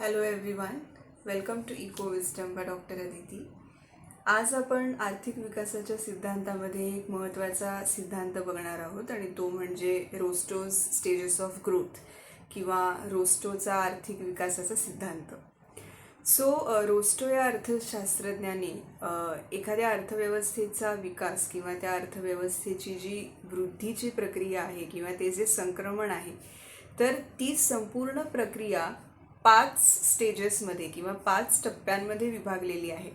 Hello everyone welcome to eco wisdom by doctor Aditi आज आपण आर्थिक विकासाच्या सिद्धांतामध्ये एक महत्त्वाचा सिद्धांत बघणार आहोत आणि तो म्हणजे रोस्टोज स्टेजेस ऑफ ग्रोथ किंवा रोस्टोचा आर्थिक विकासाचा सिद्धांत. सो रोस्टो या अर्थशास्त्रज्ञाने एखाद्या अर्थव्यवस्थेचा विकास किंवा त्या अर्थव्यवस्थेची जी वृद्धीची प्रक्रिया आहे किंवा ते जे संक्रमण आहे तर ती संपूर्ण प्रक्रिया पाच स्टेजेसमध्ये किंवा पाच टप्प्यांमध्ये विभागलेली आहे.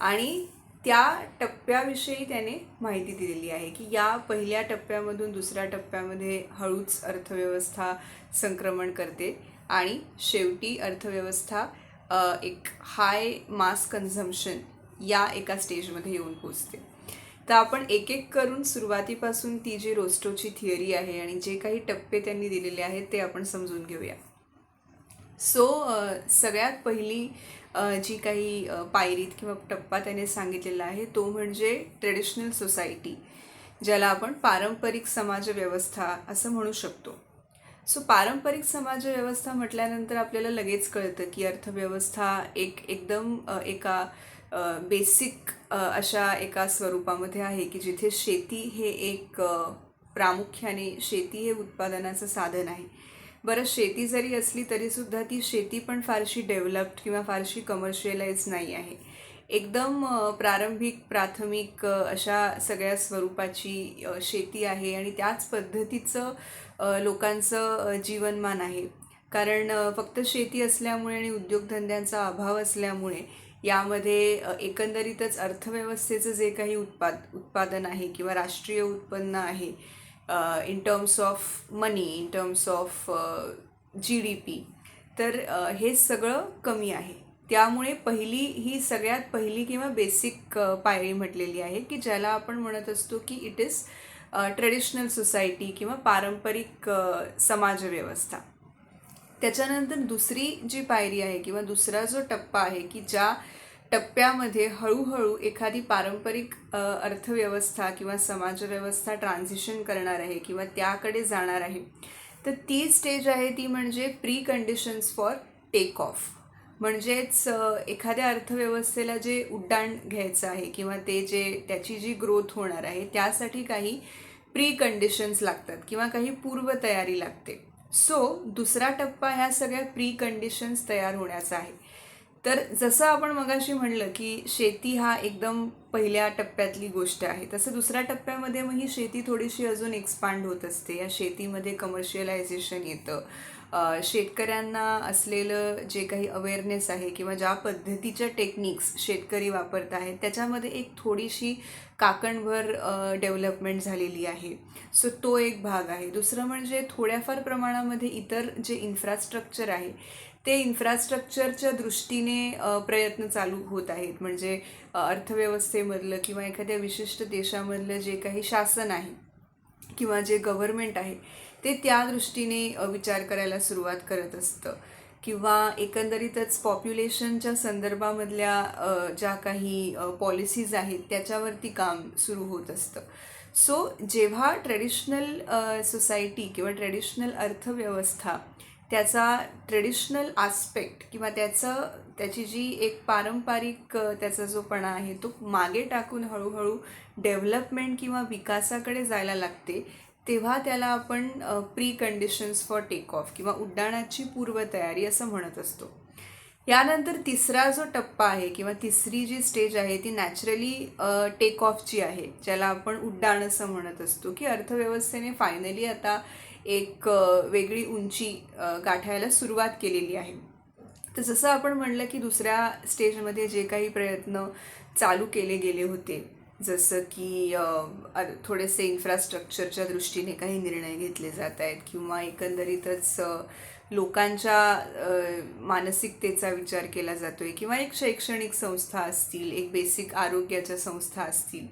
आणि त्या टप्प्याविषयी त्याने माहिती दिलेली आहे की या पहिल्या टप्प्यामधून दुसऱ्या टप्प्यामध्ये हळूच अर्थव्यवस्था संक्रमण करते आणि शेवटी अर्थव्यवस्था एक हाय मास कन्झम्शन या एका स्टेजमध्ये येऊन पोचते तर आपण एक एक करून सुरुवातीपासून ती जी रोस्टोची थिअरी आहे आणि जे काही टप्पे त्यांनी दिलेले आहेत ते आपण समजून घेऊया. सो सगळ्यात पहिली जी काही पायरीत किंवा टप्पा त्याने सांगितलेला आहे तो म्हणजे ट्रेडिशनल सोसायटी ज्याला आपण पारंपरिक समाजव्यवस्था असं म्हणू शकतो. सो पारंपरिक समाजव्यवस्था म्हटल्यानंतर आपल्याला लगेच कळतं की अर्थव्यवस्था एक एकदम एका बेसिक अशा एका स्वरूपामध्ये आहे की जिथे शेती हे एक प्रामुख्याने शेती हे उत्पादनाचं साधन आहे. बरं शेती जरी असली तरीसुद्धा ती शेती पण फारशी डेव्हलप्ड किंवा फारशी कमर्शियलाइज नाही आहे. एकदम प्रारंभिक प्राथमिक अशा सगळ्या स्वरूपाची शेती आहे आणि त्याच पद्धतीचं लोकांचं जीवनमान आहे. कारण फक्त शेती असल्यामुळे आणि उद्योगधंद्यांचा अभाव असल्यामुळे यामध्ये एकंदरीतच अर्थव्यवस्थेचं जे काही उत्पाद उत्पादन आहे किंवा राष्ट्रीय उत्पन्न आहे in terms of money in terms of G D P तर uh, हे सगळं कमी आहे. त्यामुळे पहिली ही सगळ्यात पहिली किंवा बेसिक uh, पायरी म्हटलेली आहे की ज्याला आपण म्हणत असतो की इट इज ट्रेडिशनल सोसायटी किंवा पारंपरिक uh, समाजव्यवस्था. त्याच्यानंतर दुसरी जी पायरी आहे किंवा दुसरा जो टप्पा आहे की ज्या टप्प्यामध्ये हळूहळू एखादी पारंपरिक अर्थव्यवस्था किंवा समाजव्यवस्था ट्रान्झिशन करणार आहे किंवा त्याकडे जाणार आहे. तर ती स्टेज आहे ती म्हणजे pre conditions for take off म्हणजेच एखाद्या अर्थव्यवस्थेला जे उड्डाण घ्यायचं आहे किंवा ते जे त्याची जी ग्रोथ होणार आहे त्यासाठी काही प्री कंडिशन्स लागतात किंवा काही पूर्वतयारी लागते. सो दुसरा टप्पा ह्या सगळ्या प्री कंडिशन्स तयार होण्याचा आहे. तर जसं आपण मगाशी म्हणलं की शेती हा एकदम पहिल्या टप्प्यातली गोष्ट आहे तसं दुसऱ्या टप्प्यामध्ये मग ही शेती थोडीशी अजून एक्सपांड होत असते. या शेतीमध्ये कमर्शियलायझेशन येतं. शेतकऱ्यांना असलेलं जे काही अवेअरनेस आहे किंवा ज्या पद्धतीच्या टेक्निक्स शेतकरी वापरत आहेत त्याच्यामध्ये एक थोडीशी काकणभर डेव्हलपमेंट झालेली आहे. सो तो एक भाग आहे. दुसरं म्हणजे थोड्याफार प्रमाणामध्ये इतर जे इन्फ्रास्ट्रक्चर आहे ते इन्फ्रास्ट्रक्चरच्या दृष्टीने प्रयत्न चालू होत आहेत. म्हणजे अर्थव्यवस्थेमधलं किंवा एखाद्या विशिष्ट देशामधलं जे काही शासन आहे किंवा जे गव्हर्मेंट आहे ते त्या दृष्टीने विचार करायला सुरुवात करत असतं. किंवा एकंदरीतच पॉप्युलेशनच्या संदर्भामधल्या ज्या काही पॉलिसीज आहेत त्याच्यावरती काम सुरू होत असतं. सो जेव्हा ट्रेडिशनल सोसायटी किंवा ट्रेडिशनल अर्थव्यवस्था त्याचा ट्रेडिशनल आस्पेक्ट किंवा त्याचं त्याची जी एक पारंपरिक त्याचा जो पणा आहे तो मागे टाकून हळूहळू डेव्हलपमेंट किंवा विकासाकडे जायला लागते तेव्हा त्याला आपण pre conditions for take off किंवा उड्डाणाची पूर्वतयारी असं म्हणत असतो. यानंतर तिसरा जो टप्पा आहे किंवा तिसरी जी स्टेज आहे ती नॅचरली टेक ऑफची आहे ज्याला आपण उड्डाण असं म्हणत असतो की अर्थव्यवस्थेने फायनली आता एक वेगळी उंची गाठायला सुरुवात केलेली आहे. तर जसं आपण म्हणलं की दुसऱ्या स्टेजमध्ये जे काही प्रयत्न चालू केले गेले होते जसं की थोडेसे इन्फ्रास्ट्रक्चरच्या दृष्टीने काही निर्णय घेतले जात आहेत किंवा एकंदरीतच लोकांच्या मानसिकतेचा विचार केला जातो आहे किंवा एक शैक्षणिक संस्था असतील एक बेसिक आरोग्याच्या संस्था असतील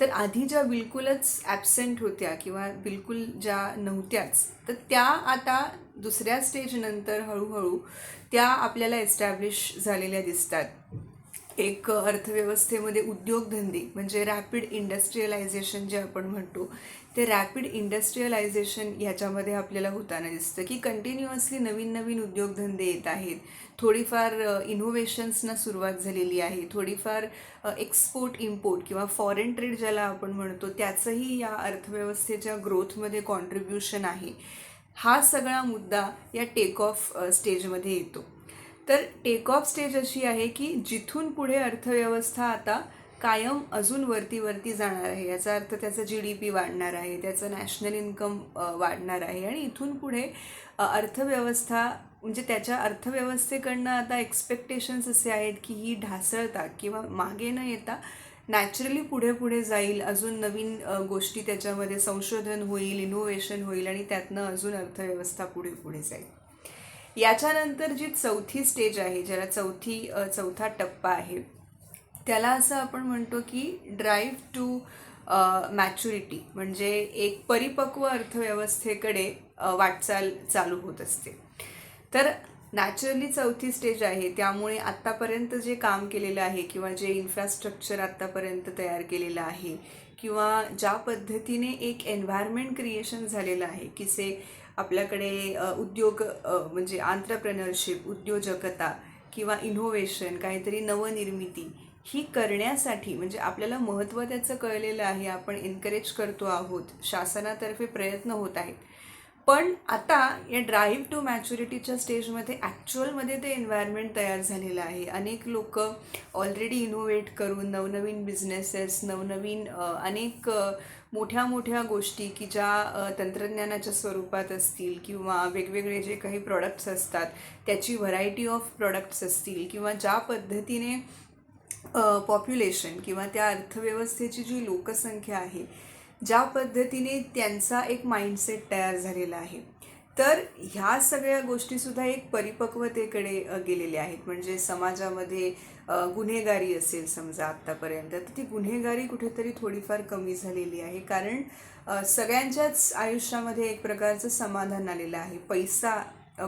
तर आधी ज्या बिलकुलच ॲबसेंट होत्या किंवा बिलकुल ज्या नव्हत्याच तर त्या आता दुसऱ्या स्टेजनंतर हळूहळू त्या आपल्याला एस्टॅब्लिश झालेल्या दिसतात. एक अर्थव्यवस्थेमध्ये उद्योगधंदे म्हणजे रॅपिड इंडस्ट्रियलायझेशन जे आपण म्हणतो ते रॅपिड इंडस्ट्रियलायझेशन ह्याच्यामध्ये आपल्याला होताना दिसतं की कंटिन्युअसली नवीन नवीन उद्योगधंदे येत आहेत. थोडीफार इनोव्हेशन्सना सुरुवात झालेली आहे. थोडीफार एक्सपोर्ट इम्पोर्ट किंवा फॉरेन ट्रेड ज्याला आपण म्हणतो त्याचंही या अर्थव्यवस्थेच्या ग्रोथमध्ये कॉन्ट्रीब्युशन आहे. हा सगळा मुद्दा या टेक ऑफ स्टेजमध्ये येतो. तर टेक ऑफ स्टेज अशी आहे की जिथून पुढे अर्थव्यवस्था आता कायम अजून वरती वरती जाणार आहे. याचा अर्थ त्याचं जी डी पी वाढणार आहे त्याचं नॅशनल इन्कम वाढणार आहे आणि इथून पुढे अर्थव्यवस्था म्हणजे त्याच्या अर्थव्यवस्थेकडनं आता एक्सपेक्टेशन्स असे आहेत की ही ढासळता किंवा मागे न येता नॅचरली पुढे पुढे जाईल. अजून नवीन गोष्टी त्याच्यामध्ये संशोधन होईल इनोव्हेशन होईल आणि त्यातनं अजून अर्थव्यवस्था पुढे पुढे जाईल. याच्यानंतर जी चौथी स्टेज आहे ज्याला चौथी चौथा टप्पा आहे त्याला असं आपण म्हणतो की ड्राईव्ह टू मॅच्युरिटी म्हणजे एक परिपक्व अर्थव्यवस्थेकडे वाटचाल चालू होत असते. तर नॅचरली चौथी स्टेज आहे त्यामुळे आत्तापर्यंत जे काम केलेलं आहे किंवा जे इन्फ्रास्ट्रक्चर आत्तापर्यंत तयार केलेलं आहे किंवा ज्या पद्धतीने एक एन्व्हायरमेंट क्रिएशन झालेलं आहे की से आपल्याकडे उद्योग म्हणजे आंत्रप्रनरशिप उद्योजकता किंवा इनोव्हेशन काहीतरी नवनिर्मिती ही करण्यासाठी म्हणजे आपल्याला महत्त्व त्याचं कळलेलं आहे आपण एनकरेज करतो आहोत शासनातर्फे प्रयत्न होत आहेत. पण आता या ड्राईव्ह टू मॅच्युरिटीच्या स्टेजमध्ये ॲक्च्युअलमध्ये ते एन्व्हायरमेंट तयार झालेलं आहे. अनेक लोक ऑलरेडी इनोव्हेट करून नवनवीन बिझनेसेस नवनवीन अनेक मोठ्या मोठ्या गोष्टी की ज्या तंत्रज्ञानाच्या स्वरूपात असतील किंवा वेगवेगळे जे काही प्रॉडक्ट्स असतात त्याची व्हरायटी ऑफ प्रॉडक्ट्स असतील किंवा ज्या पद्धतीने पॉप्युलेशन किंवा त्या अर्थव्यवस्थेची जी लोकसंख्या आहे ज्या पद्धतीने त्यांचा एक माइंडसेट तयार झालेला आहे. तर ह्या सगळ्या गोष्टीसुद्धा एक परिपक्वतेकडे गेलेल्या आहेत. म्हणजे समाजामध्ये गुन्हेगारी असेल समजा आत्तापर्यंत तर ती गुन्हेगारी कुठेतरी थोडीफार कमी झालेली आहे. कारण सगळ्यांच्याच आयुष्यामध्ये एक प्रकारचं समाधान आलेलं आहे. पैसा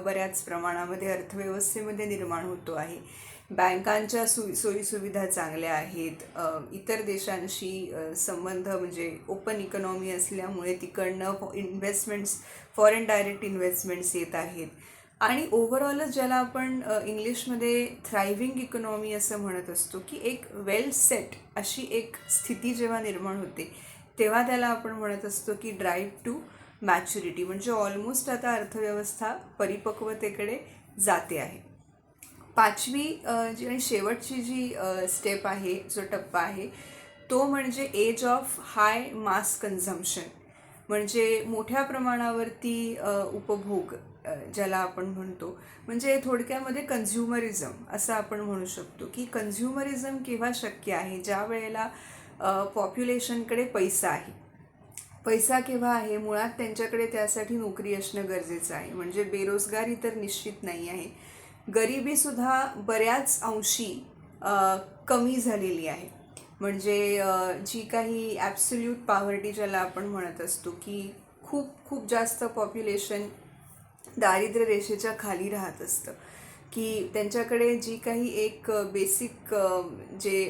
बऱ्याच प्रमाणामध्ये अर्थव्यवस्थेमध्ये निर्माण होतो आहे. बँकांच्या सु सोयीसुविधा चांगल्या आहेत. इतर देशांशी संबंध म्हणजे ओपन इकॉनॉमी असल्यामुळे तिकडनं इन्व्हेस्टमेंट्स फॉरेन डायरेक्ट इन्व्हेस्टमेंट्स येत आहेत. आणि ओव्हरऑलच ज्याला आपण इंग्लिशमध्ये थ्रायव्हिंग इकॉनॉमी असं म्हणत असतो की एक वेल सेट अशी एक स्थिती जेव्हा निर्माण होते तेव्हा त्याला आपण म्हणत असतो की ड्राईव्ह टू मॅच्युरिटी म्हणजे ऑलमोस्ट आता अर्थव्यवस्था परिपक्वतेकडे जाते आहे. पाचवी जी आणि शेवटची जी स्टेप आहे जो टप्पा आहे तो म्हणजे age of high mass consumption म्हणजे मोठ्या प्रमाणावरती उपभोग ज्याला आपण म्हणतो. म्हणजे थोडक्यामध्ये कन्झ्युमरिझम असं आपण म्हणू शकतो की कन्झ्युमरिझम केव्हा शक्य आहे? ज्या वेळेला पॉप्युलेशनकडे पैसा आहे. पैसा केव्हा आहे? मुळात त्यांच्याकडे त्यासाठी नोकरी असणं गरजेचं आहे. म्हणजे बेरोजगारी तर निश्चित नाही आहे. गरिबीसुद्धा बऱ्याच अंशी कमी झालेली आहे. म्हणजे जी काही ॲब्सोल्यूट पॉवर्टी ज्याला आपण म्हणत असतो की खूप खूप जास्त पॉप्युलेशन दारिद्र्य रेषेच्या खाली राहत असतं. की त्यांच्याकडे जी काही एक बेसिक जे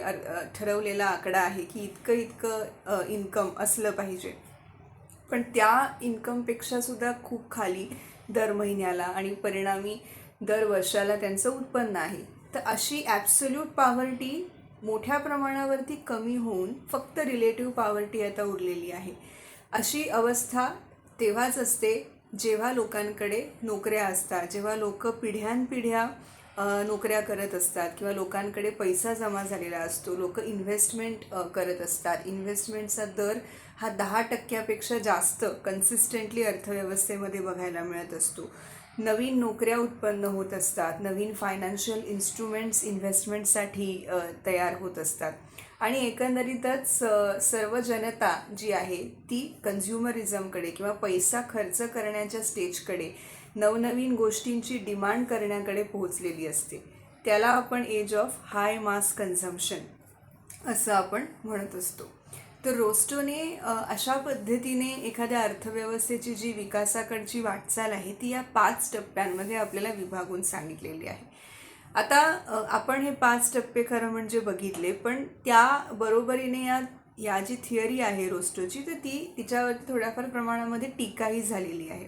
ठरवलेला आकडा आहे की इतकं इतकं इन्कम असलं पाहिजे. पण त्या इन्कमपेक्षासुद्धा खूप खाली दर महिन्याला आणि परिणामी दर वर्षाला त्यांचं उत्पन्न आहे. तर अशी ॲब्सोल्यूट पॉवर्टी मोठ्या प्रमाणावरती कमी होऊन फक्त रिलेटिव्ह पॉवर्टी आता उरलेली आहे. अशी अवस्था तेव्हाच असते जेव्हा लोकांकडे नोकऱ्या असतात जेव्हा लोक पिढ्यानपिढ्या नोकऱ्या करत असतात किंवा लोकांकडे पैसा जमा झालेला असतो लोक इन्व्हेस्टमेंट करत असतात. इन्व्हेस्टमेंटचा दर हा दहा टक्क्यापेक्षा जास्त कन्सिस्टंटली अर्थव्यवस्थेमध्ये बघायला मिळत असतो. नवीन नोकऱ्या उत्पन्न होत असतात नवीन फायनान्शियल इन्स्ट्रुमेंट्स इन्व्हेस्टमेंटसाठी तयार होत असतात. आणि एकंदरीतच सर्व जनता जी आहे ती कन्झ्युमरिझमकडे किंवा पैसा खर्च करण्याच्या स्टेजकडे नवनवीन गोष्टींची डिमांड करण्याकडे पोहोचलेली असते. त्याला आपण age of high mass consumption असं आपण म्हणत असतो. तर रोस्टोने अशा पद्धतीने एखाद्या अर्थव्यवस्थेची जी विकासाकडची वाटचाल आहे ती या पाच टप्प्यांमध्ये आपल्याला विभागून सांगितलेली आहे. आता आपण हे पाच टप्पे खरं म्हणजे बघितले पण त्या बरोबरीने या या जी थिअरी आहे रोस्टोची तर ती तिच्यावरती थोड्याफार प्रमाणामध्ये टीकाही झालेली आहे.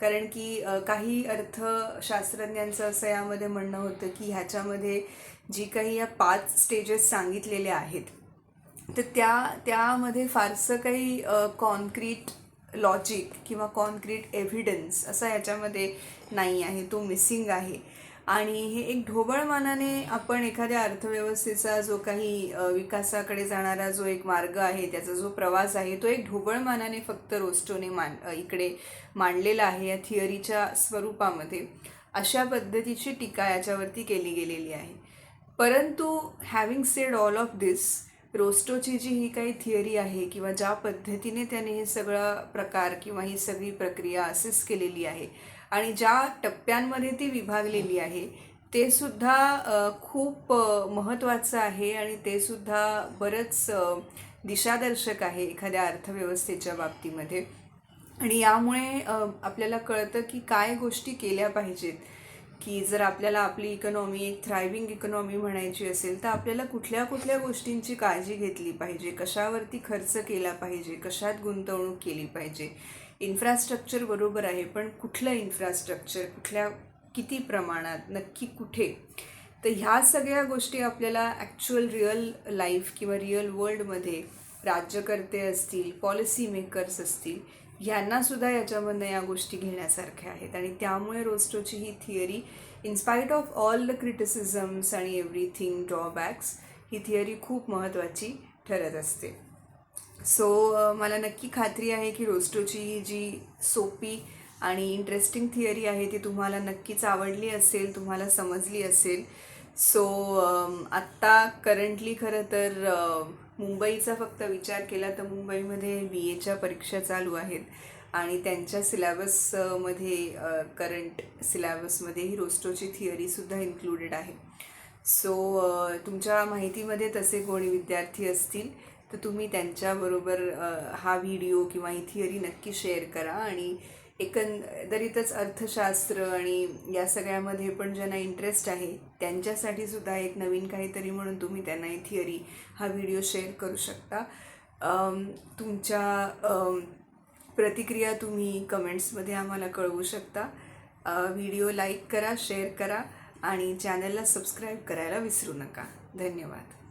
कारण की काही अर्थशास्त्रज्ञांचं असं यामध्ये म्हणणं होतं की ह्याच्यामध्ये जी काही या पाच स्टेजेस सांगितलेल्या आहेत तर त्या त्यामध्ये फारसं काही कॉन्क्रीट लॉजिक किंवा कॉन्क्रीट एव्हिडन्स असा याच्यामध्ये नाही आहे. तो मिसिंग आहे. आणि हे एक ढोबळमानाने आपण एखाद्या अर्थव्यवस्थेचा जो काही विकासाकडे जाणारा जो एक मार्ग आहे त्याचा जो प्रवास आहे तो एक ढोबळमानाने फक्त रोस्टोने मान इकडे मांडलेला आहे या थिअरीच्या स्वरूपामध्ये. अशा पद्धतीची टीका याच्यावरती केली गेलेली आहे. परंतु having said all of this रोस्टोची जी ही काही थिअरी आहे किंवा ज्या पद्धतीने त्याने हे सगळा प्रकार किंवा ही सगळी प्रक्रिया असेस केलेली आहे आणि ज्या टप्प्यांमध्ये ती विभागलेली आहे ते सुद्धा खूप महत्त्वाचं आहे आणि ते सुद्धा बरंच दिशादर्शक आहे एखाद्या अर्थव्यवस्थेच्या बाबतीमध्ये. आणि यामुळे आपल्याला कळतं की काय गोष्टी केल्या पाहिजेत की जर आपल्याला आपली इकॉनॉमी एक थ्रायविंग इकॉनॉमी म्हणायची असेल तर आपल्याला कुठल्या कुठल्या गोष्टींची काळजी घेतली पाहिजे? कशावरती खर्च केला पाहिजे? कशात गुंतवणूक केली पाहिजे? इन्फ्रास्ट्रक्चर बरोबर आहे पण कुठलं इन्फ्रास्ट्रक्चर कुठल्या किती प्रमाणात? नक्की कुठे? तर ह्या सगळ्या गोष्टी आपल्याला ॲक्च्युअल रिअल लाईफ किंवा रिअल वर्ल्डमध्ये राज्यकर्ते असतील पॉलिसी मेकर्स असतील ह्यांनासुद्धा याच्यामधनं या गोष्टी घेण्यासारख्या आहेत. आणि त्यामुळे रोस्टोची ही theory in spite of all the criticisms आणि एव्हरीथिंग ड्रॉबॅक्स ही थिअरी खूप महत्त्वाची ठरत असते. सो मला नक्की खात्री आहे की रोस्टोची ही जी सोपी आणि इंटरेस्टिंग थिअरी आहे ती तुम्हाला नक्कीच आवडली असेल तुम्हाला समजली असेल. सो um, आत्ता करंटली खरं तर uh, मुंबईचा फक्त विचार केला तर मुंबईमध्ये बी एच्या परीक्षा चालू आहेत. आणि त्यांच्या सिलॅबसमध्ये करंट सिलॅबसमध्ये ही रोस्टोची थिअरीसुद्धा इन्क्लुडेड आहे. सो uh, तुमच्या माहितीमध्ये तसे कोणी विद्यार्थी असतील तर तुम्ही त्यांच्याबरोबर uh, हा व्हिडिओ किंवा ही थिअरी नक्की शेअर करा. आणि एकंदरीतच अर्थशास्त्र आणि या सगळ्यामध्ये पण ज्यांना इंटरेस्ट आहे त्यांच्यासाठी सुद्धा एक नवीन काहीतरी म्हणून तुम्ही त्यांना ही थिअरी हा व्हिडिओ शेअर करू शकता. तुमच्या प्रतिक्रिया तुम्ही कमेंट्समध्ये आम्हाला कळवू शकता. व्हिडिओ लाईक करा शेअर करा आणि चॅनलला सबस्क्राईब करायला विसरू नका. धन्यवाद.